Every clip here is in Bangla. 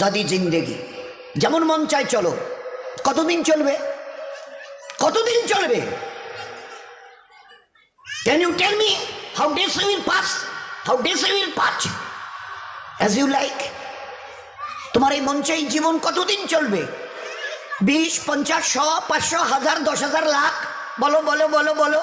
দাদি জিন্দেগি। যেমন মন চায় চলো। কতদিন চলবে? কতদিন চলবে? Can you tell me how days will pass how days will pass as you like তোমার এই মন চাই জীবন কতদিন চলবে? বিশ, পঞ্চাশ, শ, পাঁচশো, হাজার, দশ হাজার লাখ। বলো বলো বলো বলো।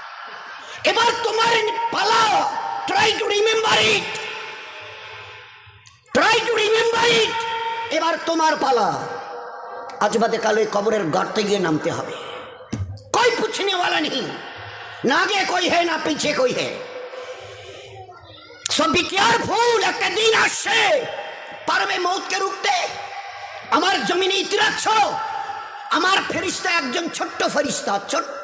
এবার তোমার পালা try to remember it try to remember it এবার তোমার পালা আজ বাদে কালে কবরের গর্তে গিয়ে নামতে হবে। কই পুছনেওয়ালা নেই? না আগে কই হে, না পিছিয়ে কই হে। সব বি কেয়ারফুল একটা দিন আসছে। পারবে মৌতকে রুখতে? আমার জমিনে ইতিরাচ্ছ আমার ফেরিস্তা একজন ছোট্ট ফেরিস্তা, ছোট্ট।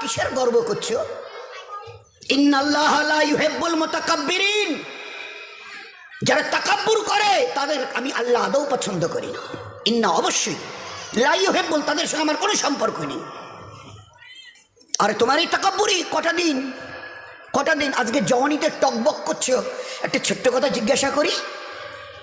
কিসের গর্ব করছ? যারা তাকাব্বুর করে, তাদের আমি আল্লাহ আদৌ পছন্দ করি না। ইন্না অবশ্যই, লা ইউহিব্বুল, তাদের সঙ্গে আমার কোনো সম্পর্ক নেই। আর তোমার এই তাকাব্বুরি কটা দিন? কটা দিন? আজকে জওয়ানিতে টকবক করছ। একটা ছোট্ট কথা জিজ্ঞাসা করি।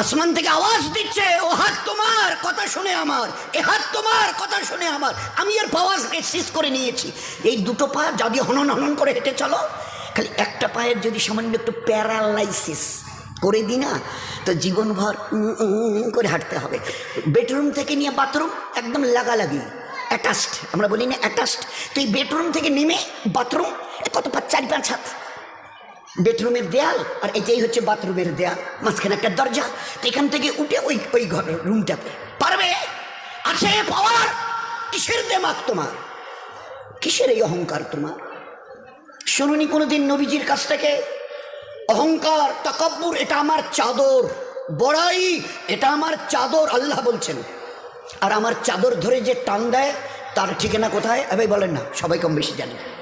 আসমান থেকে আওয়াজ দিচ্ছে, ও হাত তোমার, কথা শুনে আমার, এ হাত তোমার, কথা শুনে আমার। আমি এর পাওয়াজকে শেষ করে নিয়েছি। এই দুটো পা যদি হনন হনন করে হেঁটে চলো, খালি একটা পায়ের যদি সামান্য একটু প্যারালাইসিস করে দিই না, তো জীবনভর করে হাঁটতে হবে। বেডরুম থেকে নিয়ে বাথরুম একদম লাগালাগি, অ্যাটাচড, আমরা বলি না অ্যাটাচড। তো এই বেডরুম থেকে নেমে বাথরুম কত পাঁচ চারি পাঁচ হাত। বেডরুমের দেয়াল, আর এটাই হচ্ছে বাথরুমের দেয়াল, মাঝখানে একটা দরজা, তো এখান থেকে উঠে ওই ওই ঘর রুমটাতে পারবে? আছে পাওয়ার কিসের দেমাক তোমার? কিসের এই অহংকার তোমার? শুনুনি কোনোদিন নবীজির কাছ থেকে? অহংকার, তাকাব্বুর, এটা আমার চাদর। বড়াই, এটা আমার চাদর, আল্লাহ বলছেন। আর আমার চাদর ধরে যে টান দেয়, তার ঠিকানা কোথায়? এবার বলেন না, সবাই কম বেশি জানে।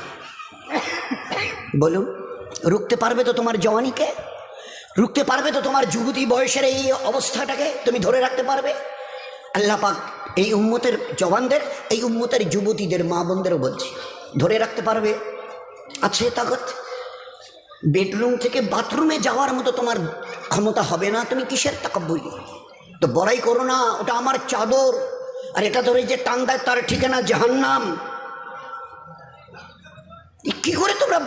বলুন, রুখতে পারবে তো তোমার জওয়ানিকে? রুখতে পারবে তো তোমার যুবতী বয়সের এই অবস্থাটাকে তুমি ধরে রাখতে পারবে? আল্লাহ পাক এই উম্মতের জওয়ানদের, এই উম্মতের যুবতীদের, মা বোনদেরও বলছি, ধরে রাখতে পারবে। আছে তাগত বেডরুম থেকে বাথরুমে যাওয়ার মতো তোমার ক্ষমতা হবে না? তুমি কিসের তাকাব্বই তো বড়াই করো না, ওটা আমার চাদর। আর এটা ধরে যে টান দেয় তার ঠিকানা জাহান্নাম। কি করে তোমরা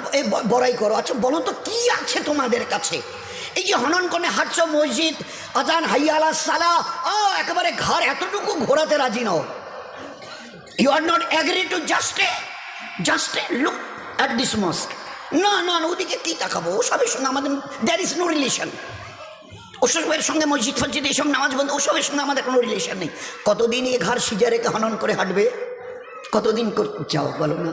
বড়াই করো? আচ্ছা বলো তো, কি আছে তোমাদের কাছে? এই যে হনন কনে হাটছ মসজিদ, আজান হাইয়ালা সালা ও একেবারে ঘর এতটুকু ঘোরাতে রাজি নও। You are not agree to just a just a look at this mosque না না ওদিকে কি তাকাবো ওসবের সঙ্গে আমাদের দ্যার ইজ নো রিলেশন ওসবের সঙ্গে মসজিদ, ফসজিদ এইসব নামাজ বন্ধ ওসবের সঙ্গে আমাদের কোনো রিলেশন নেই। কতদিন এই ঘর সিজা রেখে হনন করে হাঁটবে? কতদিন চাও বলো না।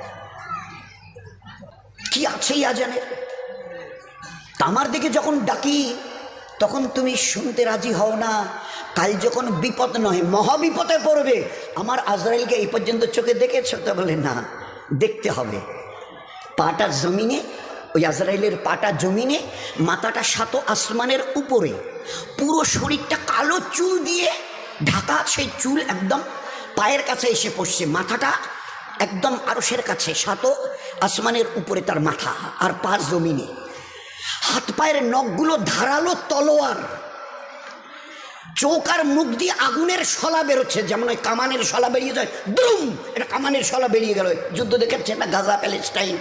আছে আজানের। আমার দিকে যখন ডাকি, তখন তুমি শুনতে রাজি হও না। কাল যখন বিপদ নয়, মহাবিপদে পড়বে। আমার আজরাইলকে এই পর্যন্ত চোখে দেখেছ? তো বলে, না, দেখতে হবে। পাটা জমিনে, ওই আজরাইলের পাটা জমিনে, মাথাটা সাত আসমানের উপরে। পুরো শরীরটা কালো চুল দিয়ে ঢাকা, সেই চুল একদম পায়ের কাছে এসে পড়ছে। মাথাটা একদম আরসের কাছে, সাত আসমানের উপরে তার মাথা আর পা জমিনে। হাত পায়ের নখগুলো ধারালো তলোয়ার। চোখ আর মুখ দিয়ে আগুনের শলা বেরোচ্ছে, যেমন ওই কামানের শলা বেরিয়ে যায়, দ্রুম! এটা কামানের শলা বেরিয়ে গেল। যুদ্ধ দেখেছে না গাজা, প্যালেস্টাইন?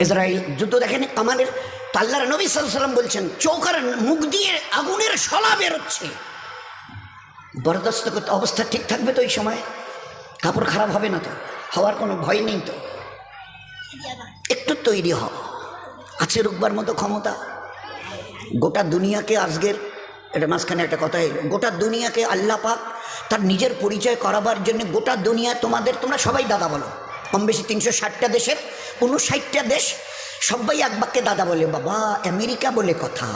ইসরায়েল, যুদ্ধ দেখেন কামানের পাল্লার নবী সাল্লাম বলছেন, চোখ আর মুখ দিয়ে আগুনের শলা বেরোচ্ছে। বরদাস্ত করতে অবস্থা ঠিক থাকবে তো ওই সময়? কাপড় খারাপ হবে না তো, হওয়ার কোনো ভয় নেই তো। একটু তৈরি হও আছে রুকবার মতো ক্ষমতা। গোটা দুনিয়াকে আজকের, এটা মাঝখানে একটা কথা এলো, গোটা দুনিয়াকে আল্লাহ পাক তার নিজের পরিচয় করাবার জন্য গোটা দুনিয়া তোমাদের, তোমরা সবাই দাদা বলো। কম বেশি তিনশো ষাটটা দেশের উনষাটটা দেশ, সবাই এক বাক্যে দাদা বলে, বাবা, আমেরিকা বলে কথা।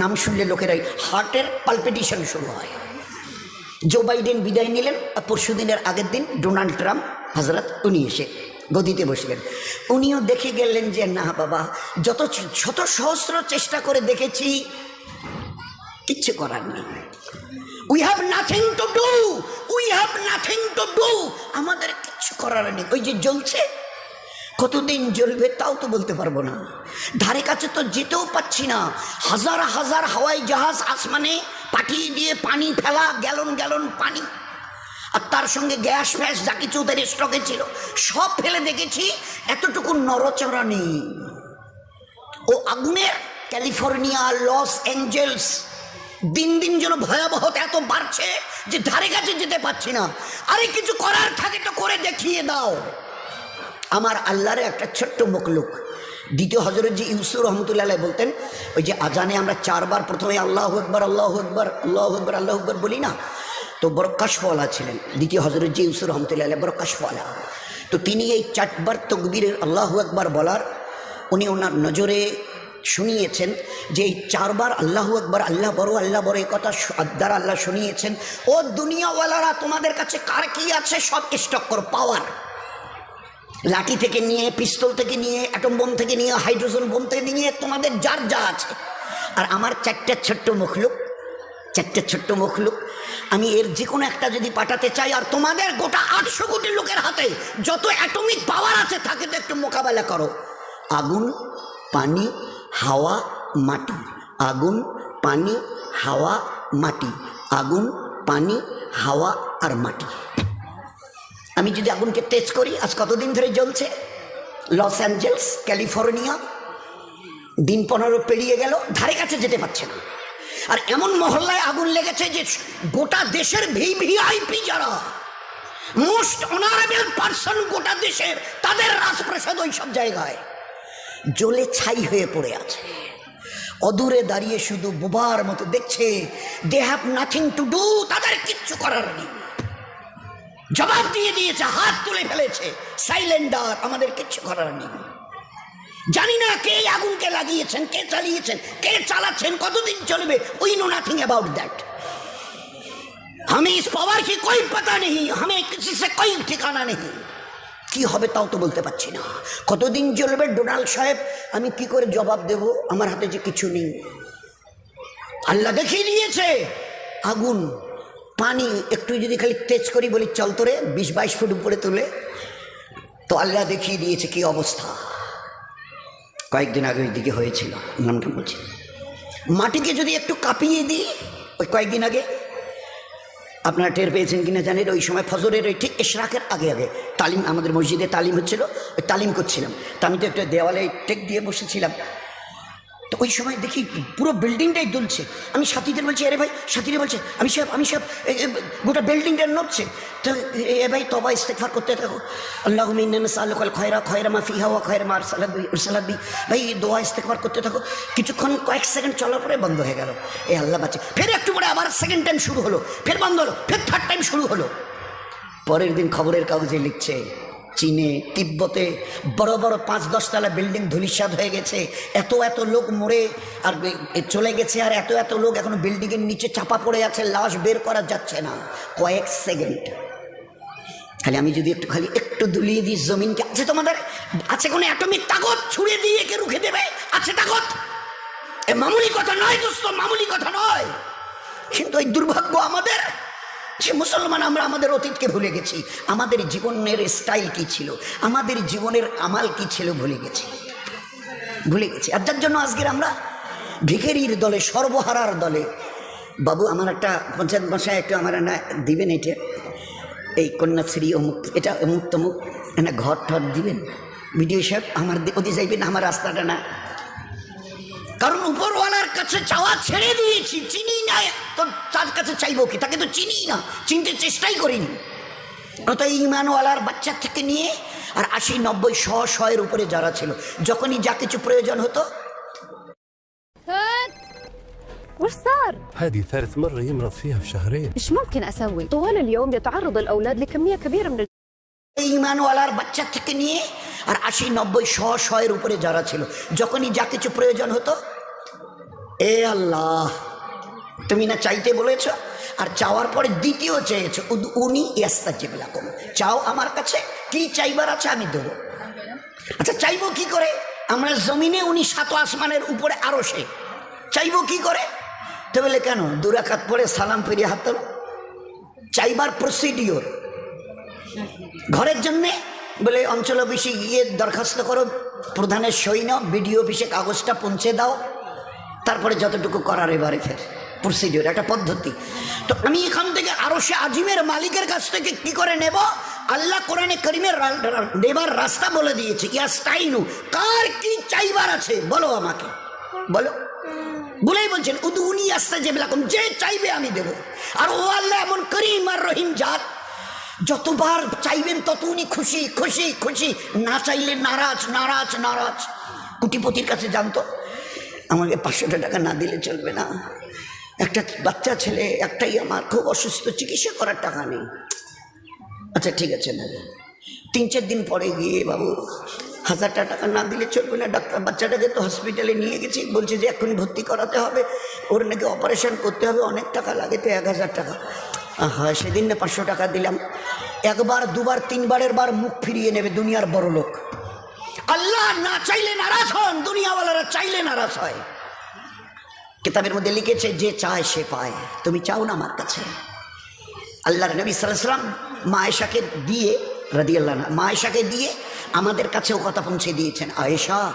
নাম শুনলে লোকেরাই, হার্টের পালপিটিশন শুরু হয়। জো বাইডেন বিদায় নিলেন, আর পরশু দিনের আগের দিন ডোনাল্ড ট্রাম্প হজরত উনি এসে গদিতে বসলেন। উনিও দেখে গেলেন যে, না বাবা, যত শত সহস্র চেষ্টা করে দেখেছি, কিচ্ছু করার নেই। We have nothing to do we have nothing to do আমাদের কিচ্ছু করার নেই। ওই যে জ্বলছে কতদিন জ্বলবে তাও তো বলতে পারব না। ধারে কাছে তো যেতেও পাচ্ছি না। হাজার হাজার হাওয়াই জাহাজ আসমানে পাঠিয়ে দিয়ে পানি ফেলা, গ্যালন গ্যালন পানি। আর তার সঙ্গে গ্যাস ফ্যাস যা কিছু ওদের স্টকে ছিল, সব ফেলে দেখেছি, এতটুকু নরচড়া নেই। ও আগুনের ক্যালিফোর্নিয়া, লস অ্যাঞ্জেলস দিন দিন যেন ভয়াবহতা এত বাড়ছে যে ধারে কাছে যেতে পারছি না। আরে কিছু করার থাকে তো করে দেখিয়ে দাও। আমার আল্লাহর একটা ছোট্ট মুখলুক দ্বিতীয় হজরত জি ইউসুর রহমতুল্লাহ বলতেন, ওই যে আজানে আমরা চারবার প্রথমে আল্লাহ আকবর আল্লাহ আকবর আল্লাহ আকবর আল্লাহ আকবর বলি না? তো বড় কাশফওয়ালা ছিলেন। দ্বিতীয় হজরত জি ইউসুর রহমতুল্লাহ বড় তো তিনি এই চারবার তকবীরের আল্লাহ আকবর বলার উনি ওনার নজরে শুনিয়েছেন যে এই চারবার আল্লাহ আকবর, আল্লাহ বড় আল্লাহ বড় এই কথা আদার আল্লাহ শুনিয়েছেন, ও দুনিয়াওয়ালারা, তোমাদের কাছে কার কি আছে? সব স্টক করো পাওয়ার লাঠি থেকে নিয়ে, পিস্তল থেকে নিয়ে অ্যাটম বোম থেকে নিয়ে হাইড্রোজেন বোম থেকে নিয়ে তোমাদের যার যা আছে। আর আমার চারটা ছোট্ট মুখলুক চারটে ছোট্ট মখলুক আমি এর যে কোনো একটা যদি পাঠাতে চাই, আর তোমাদের গোটা আটশো কোটি লোকের হাতে যত অ্যাটমিক পাওয়ার আছে তাকে তো একটু মোকাবেলা করো। আগুন, পানি, হাওয়া, মাটি। আগুন, পানি, হাওয়া, মাটি। আগুন, পানি, হাওয়া আর মাটি। আমি যদি আগুনকে তেজ করি, আজ কতদিন ধরে জ্বলছে? লস অ্যাঞ্জেলস, ক্যালিফোর্নিয়া, দিন পনেরো পেরিয়ে গেল, ধারে কাছে যেতে পারছে না। আর এমন মহল্লায় আগুন লেগেছে যে গোটা দেশের ভিভিআইপি যারা, মোস্ট অনারেবল পার্সন গোটা দেশের, তাদের রাজপ্রাসাদ ওই সব জায়গায় জ্বলে ছাই হয়ে পড়ে আছে। অদূরে দাঁড়িয়ে শুধু বোবার মতো দেখছে they have nothing to do তাদের কিচ্ছু করার নেই। জবাব দিয়ে দিয়েছে, হাত তুলে ফেলেছে। সাইলেন্ডার আমাদের কিচ্ছু করার নেই। জানি না কে আগুনকে লাগিয়েছেন, কে চালিয়েছেন, কে চালাচ্ছেন, কতদিন চলবে we know nothing about that हमें इस পাওয়ার কি कोई पता नहीं हमें किसी से कोई কি হবে তাও তো বলতে পারছি না। কতদিন চলবে ডোনাল্ড সাহেব, আমি কি করে জবাব দেব? আমার হাতে যে কিছু নেই। আল্লাহ দেখিয়ে দিয়েছে, আগুন পানি একটু যদি খালি তেজ করি বলি, চল তোরে বিশ বাইশ ফুট উপরে তুলে তো আল্লাহ দেখিয়ে দিয়েছে কি অবস্থা। কয়েকদিন আগে ওই দিকে হয়েছিল নামটা বলছি। মাটিকে যদি একটু কাঁপিয়ে দিই, ওই কয়েকদিন আগে, আপনারা টের পেয়েছেন কিনা জানেন, ওই সময় ফজরের ওই ঠিক এশরাকের আগে আগে তালিম, আমাদের মসজিদে তালিম হচ্ছিল, ওই তালিম করছিলাম। তা আমি তো একটা দেওয়ালে টেক দিয়ে বসেছিলাম। তো ওই সময় দেখি পুরো বিল্ডিংটাই দুলছে। আমি সাথীদের বলছি, আরে ভাই, সাথীরা বলছে, আমি সব আমি সব গোটা বিল্ডিংটা নড়ছে। তো এ ভাই, তবা ইস্তেফার করতে থাকো। আল্লাহ সাল খয়রা খয়রা মা ফিহা ওয়া খয়রা মার সালাদ সালাদ বি। ভাই, দোয়া ইস্তেফার করতে থাকো। কিছুক্ষণ, কয়েক সেকেন্ড চলার পরে বন্ধ হয়ে গেল। এ আল্লাহ বাচ্চা ফের একটু পরে আবার সেকেন্ড টাইম শুরু হলো। ফের বন্ধ হলো। ফের থার্ড টাইম শুরু হলো। পরের দিন খবরের কাগজে লিখছে চীনে, তিব্বতে বড় বড় পাঁচ দশতলা বিল্ডিং ধুলিস্বাদ হয়ে গেছে। এত এত লোক মরে আর চলে গেছে আর এত এত লোক এখন বিল্ডিংয়ের নিচে চাপা পড়ে আছে, লাশ বের করা যাচ্ছে না। কয়েক সেকেন্ড। খালি আমি যদি একটু, খালি একটু দুলিয়ে দিই জমিনকে। আছে তোমাদের? আছে কোনো অ্যাটমিক তাগত ছুড়ে দিয়ে একে রুখে দেবে? আছে তাগত এ মামুলি কথা নয় দোস্ত, মামুলি কথা নয়। কিন্তু এই দুর্ভাগ্য আমাদের যে মুসলমান, আমরা আমাদের অতীতকে ভুলে গেছি। আমাদের জীবনের স্টাইল কি ছিল? আমাদের জীবনের আমাল কি ছিল ভুলে গেছি। ভুলে গেছি। আর যার জন্য আজকের আমরা ভিখেরির দলে, সর্বহারার দলে, বাবু, আমার একটা পঞ্চায়েত বাসায় একটু আমার না দিবেন এটা? এই কন্যাশ্রী অমুক, এটা অমুক তমুক, না ঘর টর দিবেন? ভিডিও সাহেব, আমার দি- ওদিকে যাইবেন আমার রাস্তাটা না কারণ উপরওয়ালার কাছে চাওয়া ছেড়ে দিয়েছি চিনি না তো তার কাছে চাইবো কি তাকে তো চিনি না চিনতে চেষ্টাই করিনি তো ইমানওয়ালার বাচ্চা থেকে নিয়ে আর আশি নব্বই শ শয়ের উপরে যারা ছিল যখনই যা কিছু প্রয়োজন হতো هات وش صار؟ هذه ثالث مرة يمرض فيها في شهرين ايش ممكن اسوي؟ طوال اليوم يتعرض الاولاد لكميه كبيره من এই ইমানওয়ালার বাচ্চা থেকে নিয়ে আর আশি, নব্বই, শ, শয়ের উপরে যারা ছিল, যখনই যা কিছু প্রয়োজন হতো, এ আল্লাহ, তুমি না চাইতে বলেছ? আর চাওয়ার পরে দ্বিতীয় চেয়েছো উনি ইয়াস্তা কম চাও আমার কাছে, কি চাইবার আছে আমি দেবো। আচ্ছা চাইব কি করে? আমরা জমিনে উনি সাত আসমানের উপরে আরও সে। চাইব কি করে? তো বলে, কেন? দুরাকাত পরে সালাম ফিরিয়ে হাত চাইবার প্রসিডিওর ঘরের জন্যে বলে, অঞ্চল অফিসে গিয়ে দরখাস্ত করো, প্রধানের সই নাও, বিডিও অফিসে কাগজটা পৌঁছে দাও, তারপরে যতটুকু করার এবারে ফের প্রসিডিওর একটা পদ্ধতি। তো আমি এখান থেকে আরও সে আজিমের মালিকের কাছ থেকে কি করে নেব? আল্লাহ কোরআনে করিমের নেবার রাস্তা বলে দিয়েছে, ইয়াস্তাইনু, কার কি চাইবার আছে, বলো আমাকে। বলো। বলেই বলছেন উদু উনি আসতে যে বেলাকম যে চাইবে আমি দেব। আর ও আল্লাহ এমন করিম আর রহিম জাত যতবার চাইবেন তত উনি খুশি খুশি খুশি। না চাইলে নারাজ নারাজ নারাজ। কুটিপতির কাছে জানতো, আমাকে পাঁচশোটা টাকা না দিলে চলবে না। একটা বাচ্চা ছেলে, একটাই আমার, খুব অসুস্থ, চিকিৎসা করার টাকা নেই। আচ্ছা ঠিক আছে বাবু তিন, চার দিন পরে গিয়ে, বাবু, হাজারটা টাকা না দিলে চলবে না, ডাক্তার বাচ্চাটাকে তো হসপিটালে নিয়ে গেছি। বলছে যে এখন ভর্তি করাতে হবে। ওর নাকি অপারেশন করতে হবে, অনেক টাকা লাগে তো, এক হাজার টাকা। হ্যাঁ সেদিন না পাঁচশো টাকা দিলাম। একবার, দুবার তিনবারের বার মুখ ফিরিয়ে নেবে দুনিয়ার বড় লোক। আল্লাহ না চাইলে নারাজ হন, দুনিয়াওয়ালারা চাইলে নারাজ হয়। কিতাবের মধ্যে লিখেছে, যে চায় সে পায়। তুমি চাও না আমার কাছে? আল্লাহর নবী সাল্লাম মা আয়েশাকে দিয়ে রাদি আল্লাহ মা আয়েশাকে দিয়ে আমাদের কাছেও কথা পৌঁছে দিয়েছেন, আয়েশা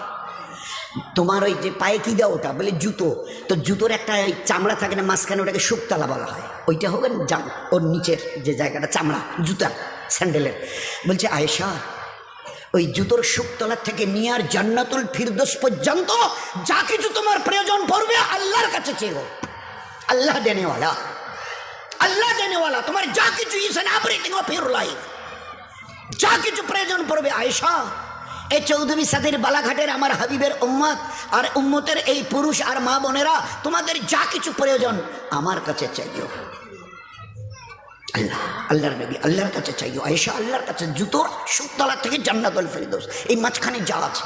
তোমার ওই যে পায়ে কি দাও ওটা? বলে জুতো। তো জুতোর একটা চামড়া থাকে না, মাঝখানে ওটাকে শুকতলা বলা হয়। ওইটা না জাম, ওর নিচের যে জায়গাটা, চামড়া, জুতার, স্যান্ডেলের। বলছে, আয়েশা, ওই জুতোর শুকতলার থেকে নিয়ে আর জান্নাতুল ফিরদোস পর্যন্ত যা কিছু তোমার প্রয়োজন পড়বে আল্লাহর কাছে চেয়েও। আল্লাহ দেনেওয়ালা। আল্লাহ দেনেওয়ালা, তোমার যা কিছু is an everything of your life যা কিছু প্রয়োজন পড়বে, আয়েশা। এই চৌধুরী সাদের বালাঘাটের আমার হাবিবের উম্মত, আর উম্মতের এই পুরুষ আর মা বোনেরা, তোমাদের যা কিছু প্রয়োজন আমার কাছে চাইও। আল্লাহ, আল্লাহর নবী আল্লাহর কাছে চাইও। আয়েশা আল্লাহর কাছে জুতোর সুতলা থেকে জান্নাতুল ফেরদৌস। এই মাঝখানে যা আছে।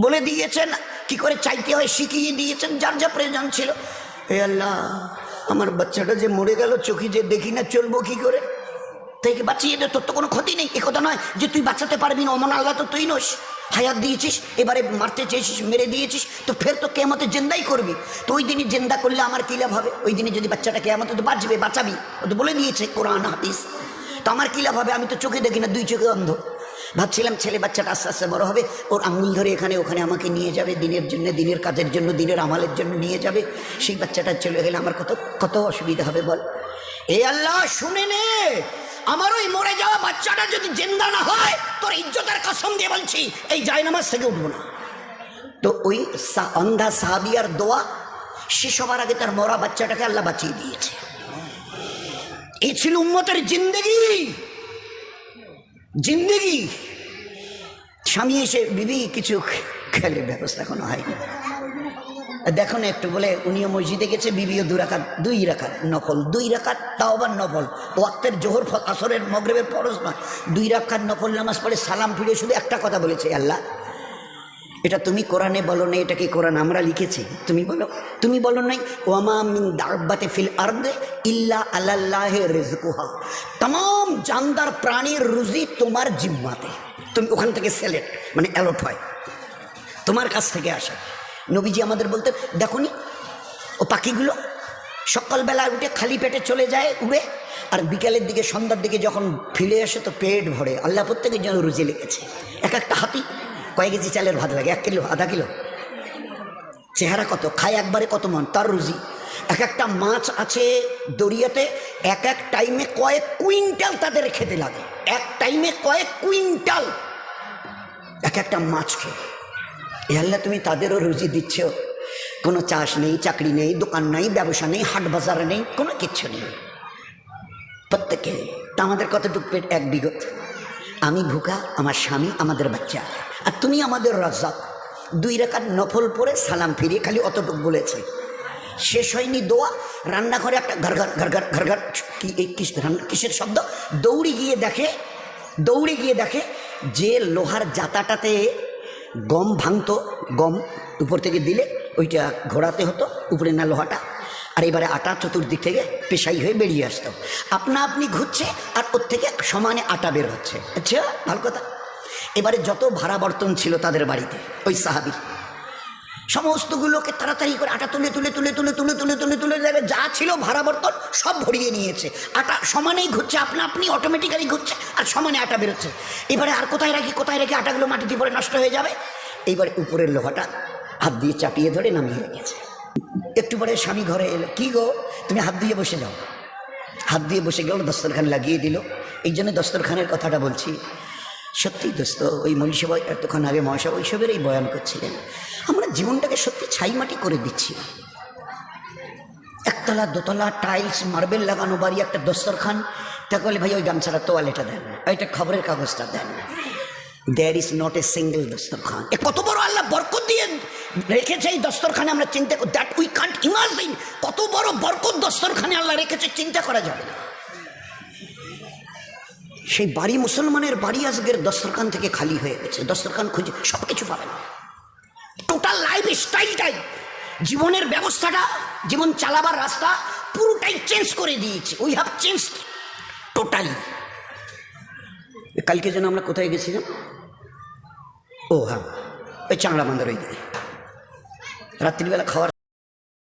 বলে দিয়েছেন, কি করে চাইতে হয় শিখিয়ে দিয়েছেন, যার যা প্রয়োজন ছিল। এ আল্লাহ, আমার বাচ্চাটা যে মরে গেল, চোখে যে দেখি না, চলবো কি করে? তাইকে বাঁচিয়ে দে, তোর তো কোনো ক্ষতি নেই। এ কথা নয় যে তুই বাঁচাতে পারবি না, অমন আল্লাহ তো তুই নোস। হায়াত দিয়েছিস, এবারে মারতে চেয়েছিস, মেরে দিয়েছিস, তো ফের তো কেমতে জেন্দাই করবি। তো ওই দিনই জেন্দা করলে আমার কী লাভ হবে? ওই দিনে যদি বাচ্চাটা কেমতে তো বাঁচবে, বাঁচাবি। ও তো বলে দিয়েছে কোরআন, হাদিস। তো আমার কী লাভ হবে? আমি তো চোখে দেখি না, দুই চোখে অন্ধ। ভাবছিলাম ছেলে বাচ্চাটা আস্তে আস্তে বড় হবে, ওর আঙুল ধরে এখানে ওখানে আমাকে নিয়ে যাবে, দিনের জন্য, দিনের কাজের জন্য, দিনের আমালের জন্য নিয়ে যাবে। সেই বাচ্চাটা চলে গেলে আমার কত কত অসুবিধা হবে বল? এ আল্লাহ, শুনে নে! আমার ওই মরে যাওয়া বাচ্চাটা যদি জেন্দা না হয়, তোর ইজ্জতের কাসম দিয়ে বলছি, এই জায়নামাজ থেকে উঠবো না। তো ওই অন্ধা সাহাবিয়ার দোয়া, সে সবার আগে তার মরা বাচ্চাটাকে আল্লাহ বাঁচিয়ে দিয়েছে। এই ছিল উম্মতের জিন্দগি। জিন্দগি। স্বামী এসে বিবি কিছু খেলে ব্যবস্থা এখনও হয়নি। দেখো না একটু বলে, উনিও মসজিদে গেছে, বিবিও দু রাখাত দুই রাখাত নকল দুই রাখাত তাও আবার নকল ওয়াক্তের জোহর আসরের মগরেবের ফরজ নয়। দুই রাখাত নকল নামাজ পড়ে সালাম ফিরে শুধু একটা কথা বলেছে, আল্লাহ। এটা তুমি কোরআনে বলো না এটা কি কোরআন আমরা লিখেছি? তুমি বলো। তুমি বলো নাই, ওয়ামা মিন ফিল আর্দে ইল্লা আল্লাহে রিজকুহা। তাম জানদার প্রাণীর রুজি তোমার জিম্মাতে। তুমি ওখান থেকে সিলেক্ট মানে অ্যালট হয়। তোমার কাছ থেকে আসে। নবীজি আমাদের বলতে দেখনি ও পাখিগুলো সকালবেলা উঠে খালি পেটে চলে যায় উড়ে, আর বিকেলের দিকে সন্ধ্যার দিকে যখন ফিরে আসে তো পেট ভরে। আল্লাহ প্রত্যেকের জন্য রুজি লেগেছে এক একটা হাতি কয়েক কেজি চালের ভাত লাগে? এক কিলো, আধা কিলো? চেহারা কত? খায় একবারে কত মন? তার রুজি। এক একটা মাছ আছে দরিয়াতে এক এক টাইমে কয়েক কুইন্টাল তাদের খেতে লাগে? এক টাইমে কয়েক কুইন্টাল? এক একটা মাছ খেয়ে। এ আল্লাহ, তুমি তাদেরও রুজি দিচ্ছ। কোনো চাষ নেই, চাকরি নেই, দোকান নেই, ব্যবসা নেই, হাট বাজার নেই, কোনো কিচ্ছু নেই। প্রত্যেকে, তা আমাদের কতটুকু পেট? এক বিগত। আমি ভুকা আমার স্বামী, আমাদের বাচ্চা। আর তুমি আমাদের রাজাক দুই রেখার নফল পরে সালাম ফিরিয়ে খালি অতটুক বলেছে। শেষ হয়নি দোয়া, রান্নাঘরে একটা ঘর ঘর ঘর ঘর ঘর ঘর কি এই কিসের শব্দ? দৌড়ে গিয়ে দেখে, দৌড়ে গিয়ে দেখে যে লোহার জাতাটাতে গম ভাঙতো, গম উপর থেকে দিলে ওইটা ঘোরাতে হতো, উপরে না লোহাটা। আর এবারে আটা চতুর্দিক থেকে পেশাই হয়ে বেরিয়ে আসতো। আপনা আপনি ঘুরছে আর ওর থেকে সমানে আটা বের হচ্ছে। আচ্ছা ভালো কথা। এবারে যত ভাড়া বর্তন ছিল তাদের বাড়িতে, ওই সাহাবি সমস্তগুলোকে তাড়াতাড়ি করে আটা তুলে তুলে তুলে তুলে তুলে তুলে তুলে ছিল ভাড়া বর্তন সব ভরিয়ে নিয়েছে। আটা সমানেই ঘুরছে, আপনা আপনি অটোমেটিক্যালি ঘুরছে, আর সমানে আটা বেরোচ্ছে। এবারে আর কোথায় রাখি, কোথায় রেখে আটাগুলো মাটিতে পরে নষ্ট হয়ে যাবে? এইবারে উপরের লোহাটা হাত দিয়ে চাপিয়ে ধরে নামিয়ে রেখেছে। একটু পরে স্বামী ঘরে এলো, কি গো, তুমি হাত দিয়ে বসে যাও। হাত দিয়ে বসে গেল দস্তরখান লাগিয়ে দিল। এই জন্য দস্তরখানের কথাটা বলছি, সত্যি দোস্ত, ওই মনীষা এতক্ষণ আগে মহাশা ওইসবের এই বয়ান করছিলেন। আমরা জীবনটাকে সত্যি ছাইমাটি করে দিচ্ছি। একতলা, দোতলা টাইলস মার্বেল লাগানো বাড়ি, একটা দস্তরখান। তা বলে ভাই, ওই গামছাটা তোয়ালেটা দেন ওইটা খবরের কাগজটা then there is not a single দস্তরখান। এ কত বড় আল্লাহ বরকত দিয়ে রেখেছে এই দস্তরখানে আমরা চিন্তা করি। দ্যাট উই কান্ট ইমাজিন কত বড় বরকত দস্তরখানে আল্লাহ রেখেছে, চিন্তা করা যাবে না। সেই বাড়ি মুসলমানের বাড়ি আজকের দস্তরখান থেকে খালি হয়ে গেছে। দস্তরখান খুঁজে সব কিছু পাবেন। টোটাল লাইফ স্টাইলটাই জীবনের ব্যবস্থাটা, জীবন চালাবার রাস্তা পুরোটাই চেঞ্জ করে দিয়েছে। উই হ্যাভ চেঞ্জ টোটালি কালকে যেন আমরা কোথায় গেছিলাম? ও হ্যাঁ ওই চাংড়া বান্দার ওই রাত্রিবেলা খাওয়ার